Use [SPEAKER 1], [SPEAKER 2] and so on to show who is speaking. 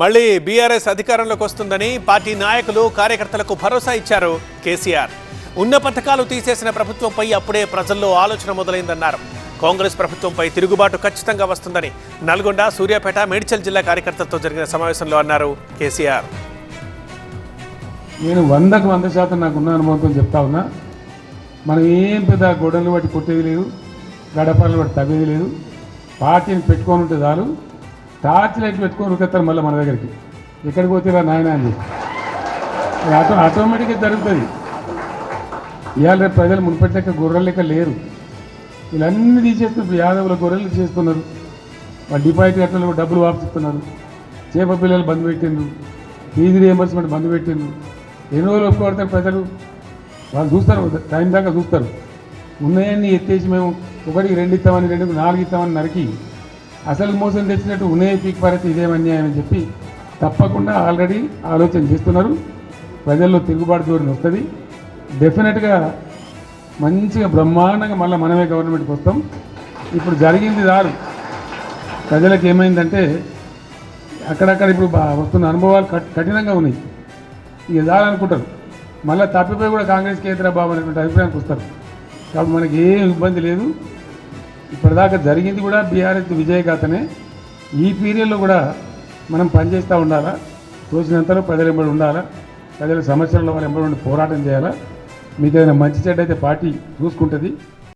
[SPEAKER 1] మళ్ళీ బీఆర్ఎస్ అధికారంలోకి వస్తుందని పార్టీ నాయకులు కార్యకర్తలకు భరోసా ఇచ్చారు కేసీఆర్. ఉన్న పథకాలు తీసేసిన ప్రభుత్వంపై అప్పుడే ప్రజల్లో ఆలోచన మొదలైందన్నారు. కాంగ్రెస్ ప్రభుత్వంపై తిరుగుబాటు ఖచ్చితంగా వస్తుందని నల్గొండ సూర్యాపేట మేడ్చల్ జిల్లా కార్యకర్తలతో జరిగిన సమావేశంలో అన్నారు కేసీఆర్.
[SPEAKER 2] నేను వందకు వంద శాతం నాకున్న అనుభవంతో చెప్తా ఉన్నా. మనం ఏం పెద్ద గొడవలు బట్టి కొట్టేది లేదు గడపలు బట్టి తగ్గేది లేదు. పార్టీని పెట్టుకొని ఉంటే చాలు. టార్చ్ లైట్ పెట్టుకొని ఉరికెత్తారు మళ్ళీ మన దగ్గరికి. ఎక్కడికి పోతే నాయన అని చెప్పి. ఆటో ఆటోమేటిక్గా జరుగుతుంది. ఇవాళ రేపు ప్రజలు మునిపటి లెక్క గొర్రెల లెక్క లేరు. వీళ్ళన్నీ తీసేస్తున్నారు యాదవులు యాదవుల గొర్రెలు చేస్తున్నారు వాళ్ళు డిపాజిట్ కట్టలు డబ్బులు వాపిస్తున్నారు చేప పిల్లలు బంద్ పెట్టిండ్రు. ఫీజు రియంబర్స్మెంట్ బంద్ పెట్టిండ్రు. ఎన్ని రోజులు ఒప్పుకోడతారు ప్రజలు. వాళ్ళు చూస్తారు టైం దాకా చూస్తారు. ఉన్నాయన్నీ ఎత్తేసి మేము ఒకటికి రెండు ఇస్తామని రెండు నాలుగు ఇస్తామని నరికి అసలు మోసం తెచ్చినట్టు ఉన్నాయే పీక్ పరిస్థితి ఇదేం అన్యాయం అని చెప్పి తప్పకుండా ఆల్రెడీ ఆలోచన చేస్తున్నారు. ప్రజల్లో తిరుగుబాటు ధోరణి వస్తుంది. డెఫినెట్గా మంచిగా బ్రహ్మాండంగా మళ్ళీ మనమే గవర్నమెంట్కి వస్తాం. ఇప్పుడు జరిగింది దారు. ప్రజలకు ఏమైందంటే అక్కడక్కడ ఇప్పుడు బా- వస్తున్న అనుభవాలు కఠినంగా ఉన్నాయి. ఇక చాలనుకుంటారు మళ్ళీ తప్పిపోయి కూడా కాంగ్రెస్ కేంద్ర బాబు అనేటువంటి అభిప్రాయానికి వస్తారు. కాబట్టి మనకి ఏం ఇబ్బంది లేదు. ఇప్పటిదాకా జరిగింది కూడా బీఆర్ఎస్ విజయగాథనే. ఈ పీరియడ్లో కూడా మనం పనిచేస్తూ ఉండాలా? తోచినంతలో ప్రజలు ఎంబడి ఉండాలా? ప్రజల సమస్యల్లో వాళ్ళు ఎంబడి ఉండి పోరాటం చేయాలా? మీకు ఏదైనా మంచి చెడ్డ అయితే పార్టీ చూసుకుంటుంది.